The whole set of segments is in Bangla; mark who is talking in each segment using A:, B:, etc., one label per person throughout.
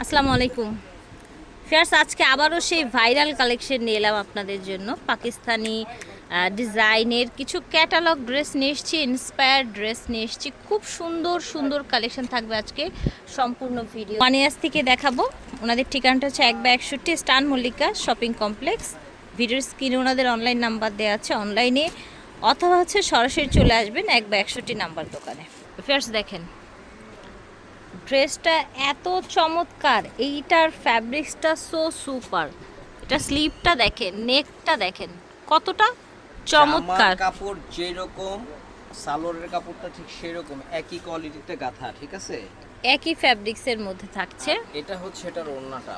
A: আসসালামু আলাইকুম। ফেয়ার্স, আজকে আবারও সেই ভাইরাল কালেকশন নিয়ে এলাম আপনাদের জন্য। পাকিস্তানি ডিজাইনের কিছু ক্যাটালগ ড্রেস নিয়ে এসেছি ইন্সপায়ার ড্রেস নিয়ে এসেছি। খুব সুন্দর সুন্দর কালেকশন থাকবে আজকে সম্পূর্ণ ভিডিও। মানিয়াস থেকে দেখাবো। ওনাদের ঠিকানাটা হচ্ছে এক বা একষট্টি স্টান মল্লিকা শপিং কমপ্লেক্স। ভিডিওর স্ক্রিনে ওনাদের অনলাইন নাম্বার দেওয়া আছে অনলাইনে অথবা হচ্ছে সরাসরি চলে আসবেন এক বা একষট্টি নাম্বার দোকানে। ফেয়ার্স, দেখেন। ড্রেসটা এত চমৎকার, এইটার ফ্যাব্রিক্সটা সো সুপার এটা স্লিপটা দেখেন নেকটা দেখেন, কতটা চমৎকার।
B: কাপড় যেরকম, সালোয়ারের কাপড়টা ঠিক সেরকম, একই কোয়ালিটিতে গাঁথা, ঠিক আছে?
A: একই ফ্যাব্রিক্সের মধ্যে থাকছে।
B: এটা হচ্ছে এটার ওড়নাটা।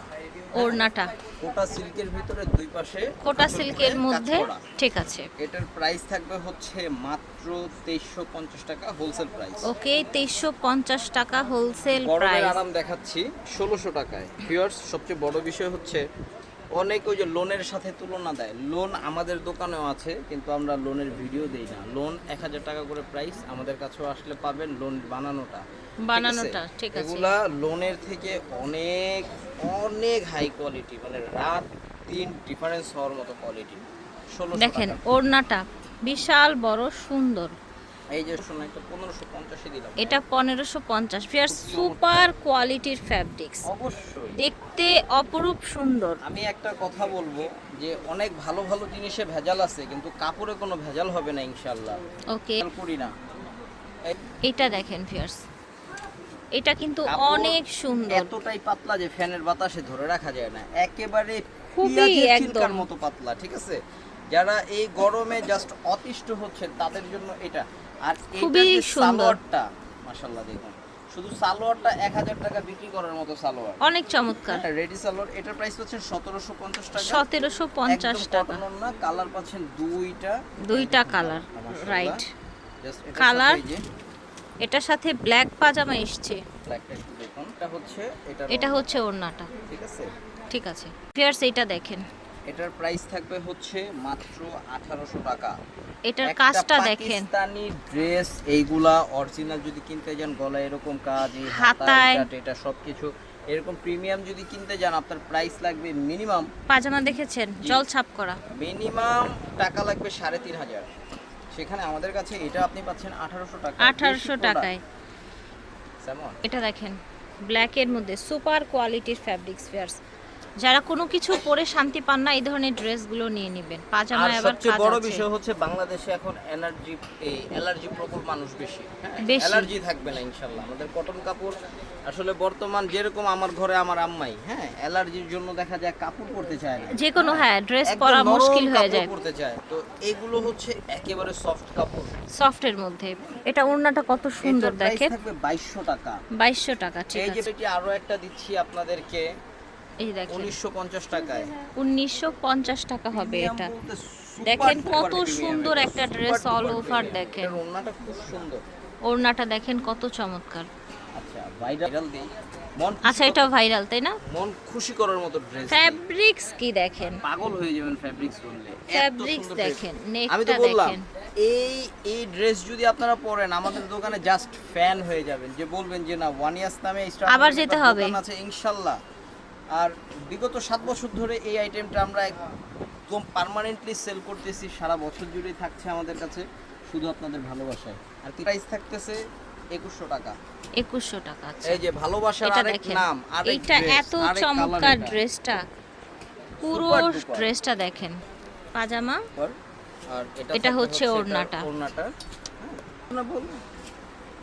A: ওড়নাটা।
B: কোটা সিল্কের ভিতরে দুই পাশে
A: কোটা সিল্কের মধ্যে ঠিক আছে।
B: এটার প্রাইস থাকবে হচ্ছে মাত্র তেইশশো পঞ্চাশ টাকা হোলসেল প্রাইস
A: ওকে তেইশশো পঞ্চাশ টাকা হোলসেল প্রাইস
B: আরাম দেখাচ্ছি ষোলোশো টাকায়। ভিউয়ার্স সবচেয়ে বড় বিষয় হচ্ছে অনেক ওই যে লোনের সাথে তুলনা দেয়। লোন আমাদের দোকানেও আছে কিন্তু আমরা লোনের ভিডিও দেই না। লোন এক হাজার টাকা করে প্রাইস আমাদের কাছেও আসলে পাবেন লোন বানানোটা।
A: বানানোটা, ঠিক আছে।
B: এগুলা লোনের থেকে অনেক অনেক হাই কোয়ালিটি মানে রাত দিন ডিফারেন্স হওয়ার মতো কোয়ালিটি
A: দেখেন ওড়নাটা বিশাল বড় সুন্দর।
B: এই যে শোনো একটা পনেরোশো পঞ্চাশে দিলাম।
A: এটা ফিয়ার সুপার কোয়ালিটির ফ্যাব্রিক্স
B: অবশ্যই।
A: দেখতে অপরূপ সুন্দর।
B: আমি একটা কথা বলব যে অনেক ভালো ভালো জিনিসে ভেজাল আছে কিন্তু কাপড়ে কোনো ভেজাল হবে না
A: ওকে
B: করি না।
A: এটা দেখেন ফিয়ার্স এটা কিন্তু অনেক সুন্দর।
B: এতটাই পাতলা যে ফ্যানের বাতাসে ধরে রাখা যায় না। একেবারে
A: খুবই একদম।
B: মতো পাতলা ঠিক আছে? যারা এই গরমে জাস্ট অতিষ্ঠ হচ্ছে তাদের জন্য এটা। আর
A: খুবই সুন্দর।
B: মাশাআল্লাহ দেখুন শুধু সালোয়ারটা এক হাজার টাকা বিক্রি করার মতো সালোয়ার।
A: অনেক চমৎকার।
B: রেডি সালোয়ার এটার প্রাইস হচ্ছে সতেরোশো পঞ্চাশ টাকা।
A: সতেরোশো পঞ্চাশ টাকা।
B: না কালার পাচ্ছেন দুইটা।
A: দুইটা কালার রাইট Colour? এটার সাথে ব্ল্যাক পাজামা এসছে।
B: ব্ল্যাকটা একটু দেখুন এটা হচ্ছে এটা
A: হচ্ছে ওড়নাটা।
B: ঠিক আছে?
A: ঠিক আছে। ফিয়ার্স এটা দেখেন।
B: এটার প্রাইস থাকবে হচ্ছে মাত্র আঠারোশো টাকা।
A: এটার কাজটা দেখেন।
B: পাকিস্তানি ড্রেস এইগুলা অরিজিনাল যদি কিনতে যান গলায় এরকম কাজ এই
A: হাতায়।
B: এটা সবকিছু এরকম প্রিমিয়াম যদি কিনতে যান আপনার প্রাইস লাগবে মিনিমাম
A: পাজামা দেখেছেন? জল ছাপ করা।
B: মিনিমাম টাকা লাগবে সাড়ে তিন হাজার। সেখানে আমাদের কাছে এটা আপনি পাচ্ছেন আঠারোশো টাকা।
A: আঠারোশো টাকায়। এটা দেখেন ব্ল্যাকের মধ্যে সুপার কোয়ালিটির ফ্যাব্রিক্স ফেয়ার্স যারা কোনো কিছু পরে শান্তি পান না এই ধরনের ড্রেসগুলো নিয়ে নেবেন।
B: আর
A: পাজামায় আবার
B: সবচেয়ে বড় বিষয় হচ্ছে বাংলাদেশে এখন এনার্জি এই অ্যালার্জি প্রবল মানুষ বেশি। অ্যালার্জি থাকবে না ইনশাল্লাহ। আমাদের কটন কাপড় আসলে বর্তমান যেরকম আমার ঘরে আমার আম্মাই হ্যাঁ অ্যালার্জির জন্য দেখা যায় কাপড় পরতে চায় না।
A: যে কোনো হ্যাঁ ড্রেস পরা মুশকিল হয়ে যায়।
B: পরতে চায়। তো এগুলো হচ্ছে একেবারে সফট কাপড়।
A: সফটের মধ্যে। এটা ওড়নাটা কত সুন্দর দেখেন।
B: থাকবে 2200 টাকা।
A: বাইশশো টাকা ঠিক আছে
B: এই যে আরও একটা দিচ্ছি আপনাদেরকে।
A: এই দেখেন।
B: 1950 টাকায়।
A: উনিশশো পঞ্চাশ টাকা হবে এটা। দেখেন কত সুন্দর একটা all over
B: premium।
A: দেখেন।
B: ওড়নাটা খুব সুন্দর।
A: ওড়নাটা দেখেন কত চমৎকার।
B: আচ্ছা ভাইরাল দেই।
A: আচ্ছা এটা ভাইরাল তাই না?
B: মন খুশি করার মতো ড্রেস
A: ফ্যাব্রিক্স কি দেখেন?
B: পাগল হয়ে যাবেন ফ্যাব্রিক্স
A: ফ্যাব্রিক্স দেখেন
B: আমি তো
A: নেকটা
B: বললাম
A: দেখেন।
B: এই এই ড্রেস যদি আপনারা পরেন আমাদের দোকানে জাস্ট ফ্যান হয়ে যাবেন। যে বলবেন যে না ওয়ান ইয়ার্স নামে
A: আবার যেতে হবে।
B: দোকান আছে ইনশাল্লাহ। আর বিগত সাত বছর ধরে এই আইটেমটা আমরা একদম পার্মানেন্টলি সেল করতেছি সারা বছর জুড়েই থাকছে আমাদের কাছে শুধু আপনাদের ভালোবাসায়। আর প্রাইস থাকতেছে? একুশশো টাকা।
A: একুশশো টাকা
B: এই যে ভালোবাসার
A: এটা
B: আরেক নাম dress,
A: এত চমৎকার ড্রেসটা পুরো ড্রেসটা দেখেন। পাজামা।
B: আর এটা
A: এটা হচ্ছে ওড়নাটা।
B: ওড়নাটা। হ্যাঁ,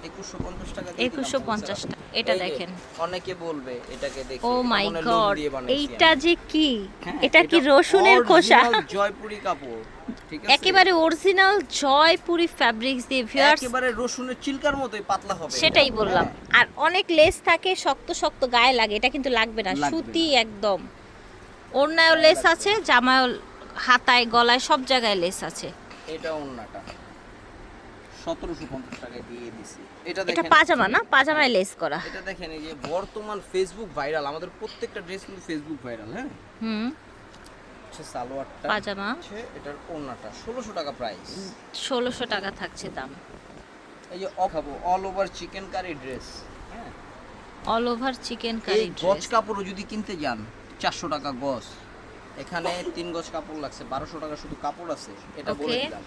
A: একুশশো পঞ্চাশ টাকা এটা দেখেন।
B: অনেকে বলবে এটাকে দেখে
A: ও মাই গড এইটা যে কি?
B: হ্যাঁ,
A: এটা কি রসুনের খোসা?
B: জয়পুরি কাপড়
A: একেবারে অরিজিনাল জয়পুরি ফ্যাব্রিক্স দিয়ে ভিউয়ার্স
B: একেবারে রসুনের চিলকার মতোই পাতলা হবে
A: সেটাই বললাম।
B: হ্যাঁ,
A: আর অনেক লেস থাকে শক্ত শক্ত গায়ে লাগে এটা কিন্তু লাগবে না সুতি একদম। ওড়নায়ও লেস আছে জামায় হাতায় গলায় সব জায়গায় লেস আছে।
B: এটা ওড়নাটা। 1750 টাকায় দিয়ে দিছি। এটা
A: এটা পাজামা না? পাজামায় লেস করা।
B: এটা দেখেন এই যে বর্তমান ফেসবুক ভাইরাল আমাদের প্রত্যেকটা ড্রেস কিন্তু ফেসবুক ভাইরাল হ্যাঁ?
A: হুম।
B: হচ্ছে সালোয়ারটা
A: পাজামা।
B: এটার ওড়নাটা ষোলোশো টাকা প্রাইস
A: ষোলোশো টাকা থাকছে দাম।
B: এই যে খাব all over chikankari dress হ্যাঁ?
A: অল ওভার চিকেন কারি
B: গজ কাপড়ও যদি কিনতে যান চারশো টাকা গজ। এখানে তিন গজ কাপড় লাগছে বারোশো টাকা শুধু কাপড় আছে এটা বলে দিলাম।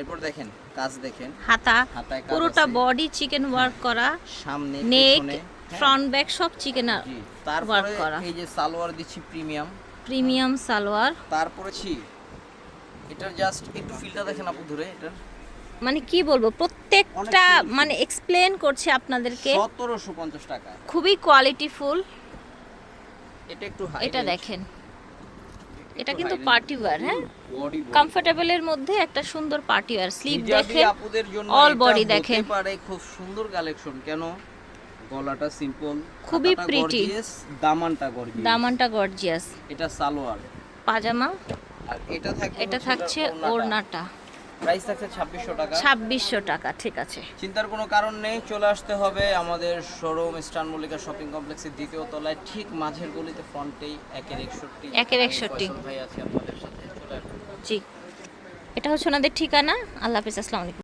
B: এরপর দেখেন কাজ দেখেন।
A: হাতা পুরোটা বডি চিকেন ওয়ার্ক করা
B: সামনে
A: নেক ফ্রন্ট ব্যাক সব চিকেন work করা।
B: এই যে সালোয়ার দিচ্ছি প্রিমিয়াম
A: প্রিমিয়াম সালোয়ার।
B: তারপরে ছি এটার জাস্ট একটু ফিলটা দেখেন আপু ধরে এটার।
A: মানে কি বলব প্রত্যেকটা মানে এক্সপ্লেন করছে আপনাদেরকে।
B: সতেরোশো পঞ্চাশ টাকা।
A: খুবই কোয়ালিটিফুল
B: এটা একটু হাই
A: এটা দেখেন। এটা কিন্তু পার্টি ওয়্যার হ্যাঁ? কমফোর্টেবলের মধ্যে একটা সুন্দর পার্টি ওয়্যার স্লিভ
B: জন্য
A: অল
B: বডি
A: দেখেন।
B: পারে খুব সুন্দর কালেকশন কেন? গলাটা সিম্পল
A: খুবই প্রিটি
B: দামানটা গর্জিয়াস
A: দামানটা গর্জিয়াস
B: এটা সালোয়ার।
A: পাজামা।
B: আর এটা থাকছে
A: ওড়নাটা।
B: প্রাইস থাকছে 2600 টাকা।
A: ছাব্বিশশো টাকা ঠিক আছে।
B: চিন্তার কোনো কারণ নেই চলে আসতে হবে আমাদের শোরুম স্টান মল্লিকা শপিং কমপ্লেক্সের দ্বিতীয় তলায়। ঠিক মাঝের গলিতে ফ্রন্টেই একের একষট্টি
A: একের 61
B: ভাই আছে আপনাদের সাথে। চলে আসুন।
A: জি। এটা হচ্ছে ওনাদের ঠিকানা। আল্লাহ হাফিজ আসসালামু আলাইকুম।